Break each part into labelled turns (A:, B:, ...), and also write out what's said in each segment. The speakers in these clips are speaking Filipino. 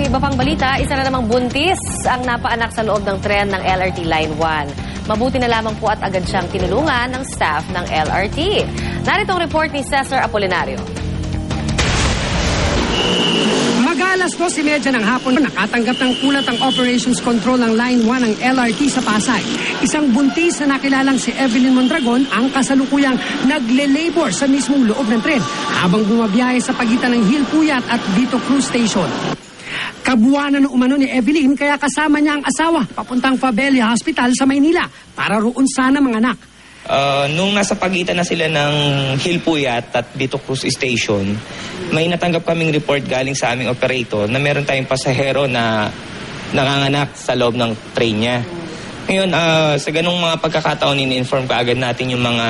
A: iba pang balita, isa na namang buntis ang napaanak sa loob ng tren ng LRT Line 1. Mabuti na lamang po at agad siyang tinulungan ng staff ng LRT. Narito ang report ni Cesar Apolinario.
B: Mag-alas 12.30 ng hapon, nakatanggap ng ulat ang Operations Control ng Line 1 ng LRT sa Pasay. Isang buntis na nakilalang si Evelyn Mondragon ang kasalukuyang nagle-labor sa mismong loob ng tren habang bumabiyahe sa pagitan ng Hill Puyat at Vito Cruz Station. Kabuwanan ng umano ni Evelyn kaya kasama niya ang asawa papuntang Fabella Hospital sa Maynila para roon sana manganak.
C: Uh, nung nasa pagitan na sila ng Hilpuyat at Vito Cruz Station, may natanggap kaming report galing sa aming operator na meron tayong pasahero na nanganganak sa loob ng train niya. Ngayon, uh, sa ganong mga pagkakataon, in-inform ka agad natin yung mga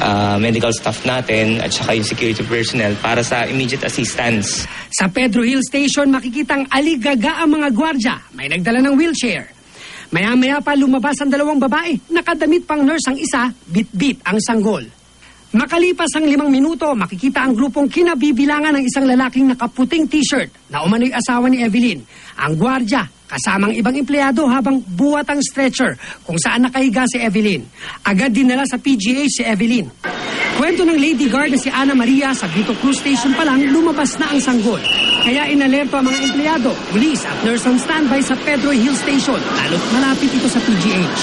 C: uh, medical staff natin at saka yung security personnel para sa immediate assistance.
B: Sa Pedro Hill Station, makikitang aligaga ang mga gwardya. May nagdala ng wheelchair. Maya-maya pa lumabas ang dalawang babae. Nakadamit pang nurse ang isa, bit-bit ang sanggol. Makalipas ang limang minuto, makikita ang grupong kinabibilangan ng isang lalaking nakaputing t-shirt na umano'y asawa ni Evelyn. Ang gwardya, kasamang ibang empleyado habang buwat ang stretcher kung saan nakahiga si Evelyn. Agad dinala sa PGH si Evelyn. Kwento ng Lady Guard na si Ana Maria sa Vito Cruz Station pa lang lumabas na ang sanggol. Kaya inalerto ang mga empleyado, pulis at nurse on standby sa Pedro Hill Station, lalo't malapit ito sa PGH.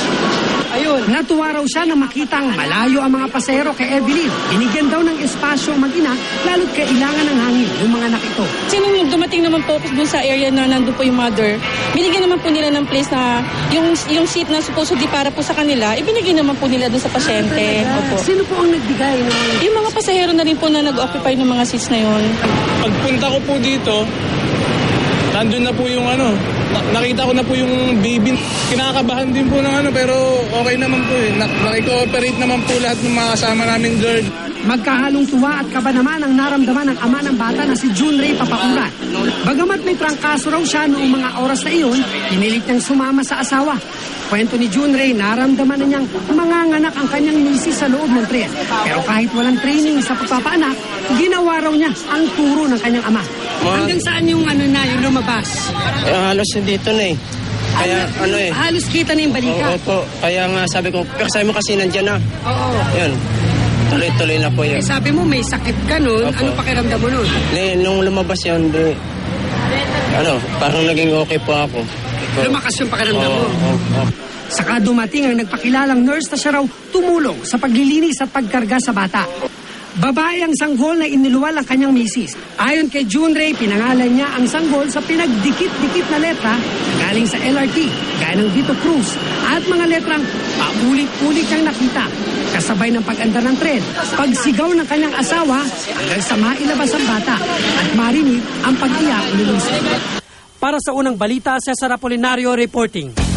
B: Ayun, natuwa raw siya na makitang malayo ang mga pasahero kay Evelyn. Binigyan daw ng espasyo ang mag-ina, lalo't kailangan ng hangin yung mga anak ito.
D: Kasi nung dumating naman po dun sa area na nandun po yung mother, binigyan naman po nila ng place na yung, yung seat na supposedly para po sa kanila, ibinigay naman po nila dun sa pasyente. Opo.
B: Sino po ang nagbigay ng
D: Yung mga pasahero na rin po na nag-occupy ng mga seats na yun.
E: Pagpunta po dito, nandun na po yung ano, na- nakita ko na po yung baby. Kinakabahan din po ng ano, pero okay naman po eh. Na- Nakikooperate naman po lahat ng mga kasama naming guard.
B: Magkahalong tuwa at kaba naman ang naramdaman ng ama ng bata na si June Ray Papakuran. Bagamat may prangkaso raw siya noong mga oras na iyon, pinilit niyang sumama sa asawa. Kwento ni June Ray, naramdaman na niyang manganganak ang kanyang misis sa loob ng tren. Pero kahit walang training sa pagpapaanak, ginawa raw niya ang turo ng kanyang ama. Hanggang saan yung ano na, yung lumabas?
F: Eh, halos dito na eh. Kaya ano eh.
B: Halos kita na yung balika.
F: Oo po. Kaya nga sabi ko, kasama mo kasi nandyan na.
B: Oo.
F: Yun. Tuloy-tuloy na po
B: Eh,
F: yun.
B: sabi mo may sakit ka nun.
F: Opo.
B: Ano pakiramdam mo nun?
F: Eh, nung lumabas yun, di, ano, parang naging okay po ako. So,
B: Lumakas yung pakiramdam mo.
F: oo, oo, oo.
B: Saka dumating ang nagpakilalang nurse na siya raw tumulong sa paglilinis at pagkarga sa bata. Babae ang sanggol na iniluwal ang kanyang misis. Ayon kay June Ray, pinangalan niya ang sanggol sa pinagdikit-dikit na letra galing sa LRT, gaya ng Vito Cruz, at mga letrang paulit-ulit niyang nakita. Kasabay ng pag-andar ng tren, pagsigaw ng kanyang asawa hanggang sa mailabas ang bata at marinig ang pag-iyak ni Lucy. Para sa unang balita, Cesar Apolinario reporting.